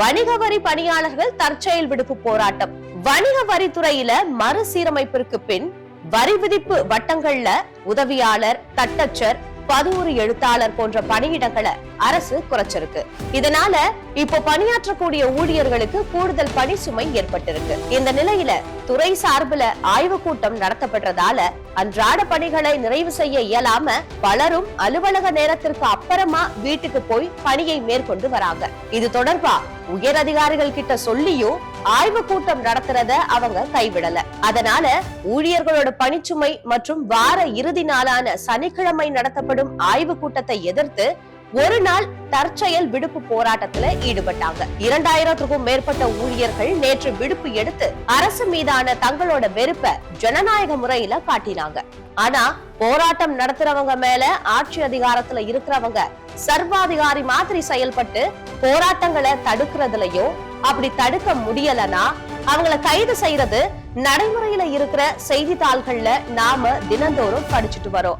வணிக வரி பணியாளர்கள் தற்செயல் விடுப்பு போராட்டம். வணிக வரித்துறையில மறுசீரமைப்பிற்கு பின் வரி விதிப்பு வட்டங்கள்ல உதவியாளர் தட்டச்சர் பதிவுறு எழுத்தாளர் போன்ற பணியிடங்களை அரசு குறைச்சிருக்கு. இதனால இப்போ பணியாற்றக்கூடிய ஊழியர்களுக்கு கூடுதல் பணி சுமை ஏற்பட்டிருக்கு. இந்த நிலையில துறை சார்பில் ஆய்வு கூட்டம் நடத்தப்படுறதால அன்றாட பணிகளை நிறைவு செய்ய இயலாம பலரும் அலுவலக நேரத்திற்கு அப்புறமா வீட்டுக்கு போய் பணியை மேற்கொண்டு வராங்க. இது தொடர்பா உயர் அதிகாரிகள் கிட்ட சொல்லியும் ஆய்வு கூட்டம் நடத்துறத அவங்க கைவிடல. அதனால ஊழியர்களோட பணிச்சுமை மற்றும் வார இறுதி நாளான சனிக்கிழமை நடத்தப்படும் ஆய்வு கூட்டத்தை எதிர்த்து ஒரு நாள் தற்செயல் விடுப்பு போராட்டத்துல ஈடுபட்டாங்க. இரண்டாயிரத்துக்கும் மேற்பட்ட ஊழியர்கள் நேற்று விடுப்பு எடுத்து அரசு மீதான தங்களோட வெறுப்ப ஜனநாயக முறையில காட்டினாங்க. ஆனா போராட்டம் நடத்துறவங்க மேல ஆட்சி அதிகாரத்துல இருக்கிறவங்க சர்வாதிகாரி மாதிரி செயல்பட்டு போராட்டங்களை தடுக்கிறதுலயோ அப்படி தடுக்க முடியலனா அவங்கள கைது செய்யறது நடைமுறையில இருக்கிற செய்தித்தாள்கள்ல நாம தினந்தோறும் படிச்சுட்டு வரோம்.